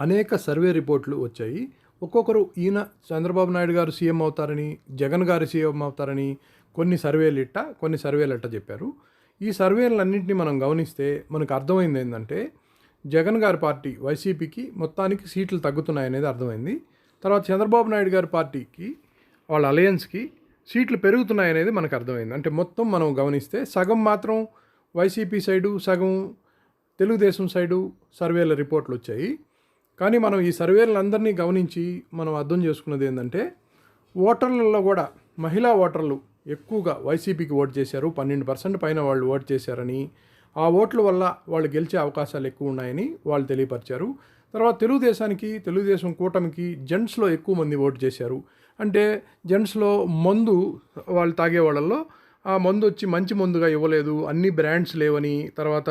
అనేక సర్వే రిపోర్ట్లు వచ్చాయి. ఒక్కొక్కరు ఈయన చంద్రబాబు నాయుడు గారు సీఎం అవుతారని జగన్ గారు సీఎం అవుతారని కొన్ని సర్వేలు ఇట్ట కొన్ని సర్వేలు ఇట్ట చెప్పారు. ఈ సర్వేలన్నింటినీ మనం గమనిస్తే మనకు అర్థమైంది ఏంటంటే జగన్ గారి పార్టీ వైసీపీకి మొత్తానికి సీట్లు తగ్గుతున్నాయనేది అర్థమైంది. తర్వాత చంద్రబాబు నాయుడు గారి పార్టీకి వాళ్ళ అలయన్స్కి సీట్లు పెరుగుతున్నాయనేది మనకు అర్థమైంది. అంటే మొత్తం మనం గమనిస్తే సగం మాత్రం వైసీపీ సైడు సగం తెలుగుదేశం సైడు సర్వేల రిపోర్ట్లు వచ్చాయి. కానీ మనం ఈ సర్వేలందరినీ గమనించి మనం అర్థం చేసుకున్నది ఏంటంటే ఓటర్లలో కూడా మహిళా ఓటర్లు ఎక్కువగా వైసీపీకి ఓటు చేశారు పన్నెండు పర్సెంట్ పైన వాళ్ళు ఓటు చేశారని ఆ ఓట్ల వల్ల వాళ్ళు గెలిచే అవకాశాలు ఎక్కువ ఉన్నాయని వాళ్ళు తెలియపరిచారు. తర్వాత తెలుగుదేశానికి తెలుగుదేశం కూటమికి జెంట్స్లో ఎక్కువ మంది ఓటు చేశారు. అంటే జెంట్స్లో మందు వాళ్ళు తాగే వాళ్ళల్లో ఆ మందు వచ్చి మంచి మందుగా ఇవ్వలేదు అన్ని బ్రాండ్స్ లేవని తర్వాత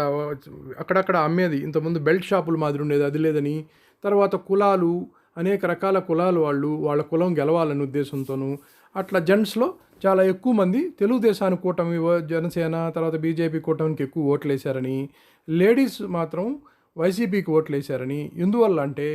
అక్కడక్కడ అమ్మేది ఇంతకుముందు బెల్ట్ షాపులు మాదిరి ఉండేది అది లేదని తర్వాత కులాలు అనేక రకాల కులాలు వాళ్ళు వాళ్ళ కులం గెలవాలనే ఉద్దేశంతోనూ అట్లా జెంట్స్లో చాలా ఎక్కువ మంది తెలుగుదేశానికి కూటమి జనసేన తర్వాత బీజేపీ కూటమికి ఎక్కువ ఓట్లు వేశారని లేడీస్ మాత్రం వైసీపీకి ఓట్లు వేశారని ఎందువల్ల అంటే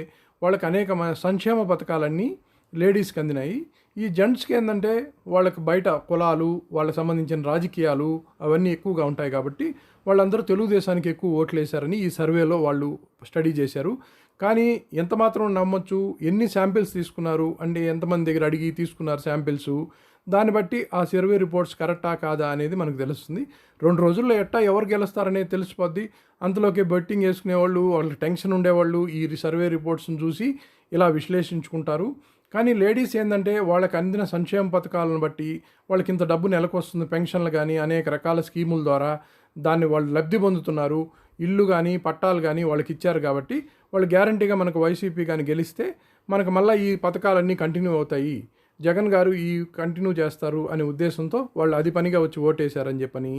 వాళ్ళకి అనేక మ- సంక్షేమ పథకాలన్నీ లేడీస్కి అందినాయి ఈ జెంట్స్కి ఏంటంటే వాళ్ళకి బయట కులాలు వాళ్ళకి సంబంధించిన రాజకీయాలు అవన్నీ ఎక్కువగా ఉంటాయి కాబట్టి వాళ్ళందరూ తెలుగుదేశానికి ఎక్కువ ఓట్లు వేశారని ఈ సర్వేలో వాళ్ళు స్టడీ చేశారు. కానీ ఎంత మాత్రం నమ్మొచ్చు ఎన్ని శాంపిల్స్ తీసుకున్నారు అంటే ఎంతమంది దగ్గర అడిగి తీసుకున్నారు శాంపిల్స్ దాన్ని బట్టి ఆ సర్వే రిపోర్ట్స్ కరెక్టా కాదా అనేది మనకు తెలుస్తుంది. రెండు రోజుల్లో ఎట్టా ఎవరు గెలుస్తారనేది తెలిసిపోద్ది. అంతలోకి బెట్టింగ్ వేసుకునేవాళ్ళు వాళ్ళకి టెన్షన్ ఉండేవాళ్ళు ఈ సర్వే రిపోర్ట్స్ని చూసి ఇలా విశ్లేషించుకుంటారు. కానీ లేడీస్ ఏంటంటే వాళ్ళకి అందిన సంక్షేమ పథకాలను బట్టి వాళ్ళకి ఇంత డబ్బు నెలకు వస్తుంది పెన్షన్లు కానీ అనేక రకాల స్కీముల ద్వారా దాన్ని వాళ్ళు లబ్ధి పొందుతున్నారు. ఇల్లు కానీ పట్టాలు కానీ వాళ్ళకి ఇచ్చారు కాబట్టి వాళ్ళు గ్యారంటీగా మనకు వైసీపీ కానీ గెలిస్తే మనకు మళ్ళీ ఈ పథకాలన్నీ కంటిన్యూ అవుతాయి. జగన్ గారు ఈ కంటిన్యూ చేస్తారు అనే ఉద్దేశంతో వాళ్ళు అది పనిగా వచ్చి ఓటేశారని చెప్పని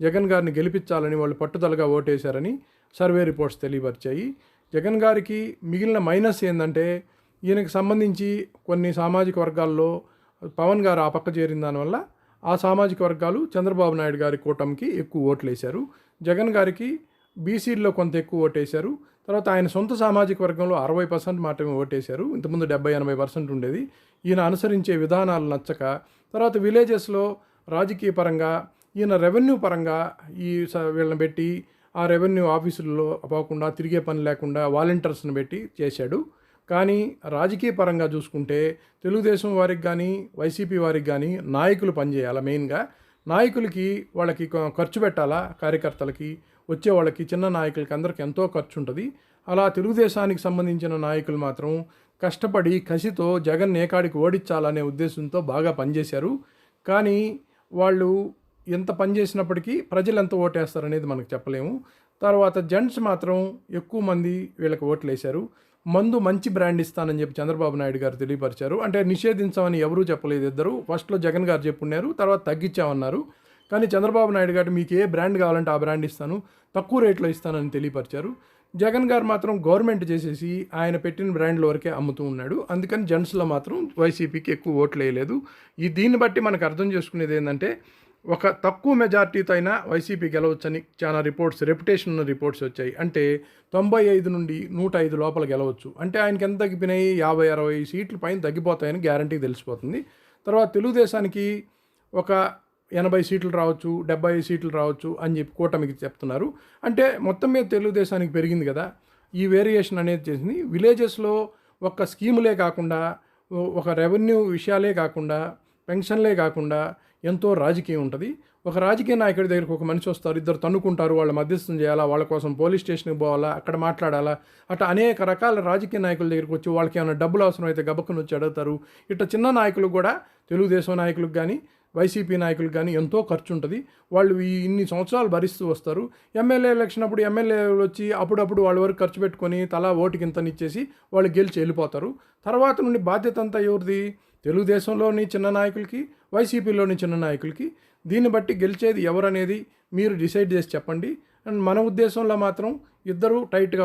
జగన్ గారిని గెలిపించాలని వాళ్ళు పట్టుదలగా ఓటేశారని సర్వే రిపోర్ట్స్ తెలియపరిచాయి. జగన్ గారికి మిగిలిన మైనస్ ఏంటంటే ఈయనకి సంబంధించి కొన్ని సామాజిక వర్గాల్లో పవన్ గారు ఆ పక్క చేరిన దానివల్ల ఆ సామాజిక వర్గాలు చంద్రబాబు నాయుడు గారి కూటమికి ఎక్కువ ఓట్లు వేశారు జగన్ గారికి బీసీల్లో కొంత ఎక్కువ ఓటేశారు. తర్వాత ఆయన సొంత సామాజిక వర్గంలో అరవై పర్సెంట్ మాత్రమే ఓటేశారు. ఇంతకుముందు డెబ్బై ఎనభై పర్సెంట్ ఉండేది. ఈయన అనుసరించే విధానాలు నచ్చక తర్వాత విలేజెస్లో రాజకీయ పరంగా ఈయన రెవెన్యూ పరంగా ఈ స- వీళ్ళని పెట్టి ఆ రెవెన్యూ ఆఫీసుల్లో పోకుండా తిరిగే పని లేకుండా వాలంటీర్స్ని పెట్టి చేశాడు. కానీ రాజకీయ పరంగా చూసుకుంటే తెలుగుదేశం వారికి కానీ వైసీపీ వారికి కానీ నాయకులు పనిచేయాలి మెయిన్గా? నాయకులకి వాళ్ళకి ఖర్చు పెట్టాలా? కార్యకర్తలకి వచ్చే వాళ్ళకి చిన్న నాయకులకి అందరికి ఎంతో ఖర్చు ఉంటుంది అలా తెలుగుదేశానికి సంబంధించిన నాయకులు మాత్రం కష్టపడి కసితో జగన్ ఏకాడికి ఓడించాలనే ఉద్దేశంతో బాగా పనిచేశారు. కానీ వాళ్ళు ఎంత పనిచేసినప్పటికీ ప్రజలు ఎంత ఓటేస్తారనేది మనకు చెప్పలేము. తర్వాత జెంట్స్ మాత్రం ఎక్కువ మంది వీళ్ళకి ఓట్లు వేశారు. మందు మంచి బ్రాండ్ ఇస్తానని చెప్పి చంద్రబాబు నాయుడు గారు తెలియపరిచారు. అంటే నిషేధించామని ఎవరూ చెప్పలేదు ఇద్దరు. ఫస్ట్లో జగన్ గారు చెప్పున్నారు తర్వాత తగ్గించామన్నారు. కానీ చంద్రబాబు నాయుడు గారు మీకు ఏ బ్రాండ్ కావాలంటే ఆ బ్రాండ్ ఇస్తాను తక్కువ రేట్లో ఇస్తానని తెలియపరిచారు. జగన్ గారు మాత్రం గవర్నమెంట్ చేసేసి ఆయన పెట్టిన బ్రాండ్ల వరకే అమ్ముతూ ఉన్నాడు. అందుకని జెంట్స్లో మాత్రం వైసీపీకి ఎక్కువ ఓట్లు వేయలేదు. ఈ దీన్ని బట్టి మనకు అర్థం చేసుకునేది ఏంటంటే ఒక తక్కువ మెజార్టీతో అయినా వైసీపీ గెలవచ్చని చాలా రిపోర్ట్స్ రెప్యుటేషన్ ఉన్న రిపోర్ట్స్ వచ్చాయి. అంటే తొంభై ఐదు నుండి నూట ఐదు లోపల గెలవచ్చు. అంటే ఆయనకి ఎంత తగ్గిపోయినాయి? యాభై అరవై సీట్లు పైన తగ్గిపోతాయని గ్యారంటీ తెలిసిపోతుంది. తర్వాత తెలుగుదేశానికి ఒక ఎనభై సీట్లు రావచ్చు డెబ్బై సీట్లు రావచ్చు అని చెప్పి కూటమికి చెప్తున్నారు. అంటే మొత్తం మీద తెలుగుదేశానికి పెరిగింది కదా. ఈ వేరియేషన్ అనేది చేసింది. విలేజెస్లో ఒక స్కీములే కాకుండా ఒక రెవెన్యూ విషయాలే కాకుండా పెన్షన్లే కాకుండా ఎంతో రాజకీయం ఉంటుంది. ఒక రాజకీయ నాయకుడి దగ్గరికి ఒక మనిషి వస్తారు ఇద్దరు తన్నుకుంటారు వాళ్ళ మధ్యస్థం చేయాలా వాళ్ళ కోసం పోలీస్ స్టేషన్కి పోవాలా అక్కడ మాట్లాడాలా అట్లా అనేక రకాల రాజకీయ నాయకుల దగ్గరికి వచ్చి వాళ్ళకి ఏమైనా డబ్బులు అవసరం అయితే గబక్కను వచ్చి అడుగుతారు. ఇట్లా చిన్న నాయకులు కూడా తెలుగుదేశం నాయకులకు కానీ వైసీపీ నాయకులకు కానీ ఎంతో ఖర్చు ఉంటుంది. వాళ్ళు ఈ ఇన్ని సంవత్సరాలు భరిస్తూ వస్తారు. ఎమ్మెల్యే ఎలక్షన్ అప్పుడు ఎమ్మెల్యేలు వచ్చి అప్పుడప్పుడు వాళ్ళ వరకు ఖర్చు పెట్టుకొని తలా ఓటుకి ఇంతనిచ్చేసి వాళ్ళు గెలిచి వెళ్ళిపోతారు. తర్వాత నుండి బాధ్యత అంతా ఎవరిది? తెలుగుదేశంలోని చిన్న నాయకులకి వైసీపీలోని చిన్న నాయకులకి దీన్ని బట్టి గెలిచేది ఎవరనేది మీరు డిసైడ్ చేసి చెప్పండి. అండ్ మన ఉద్దేశంలో మాత్రం ఇద్దరూ టైట్గా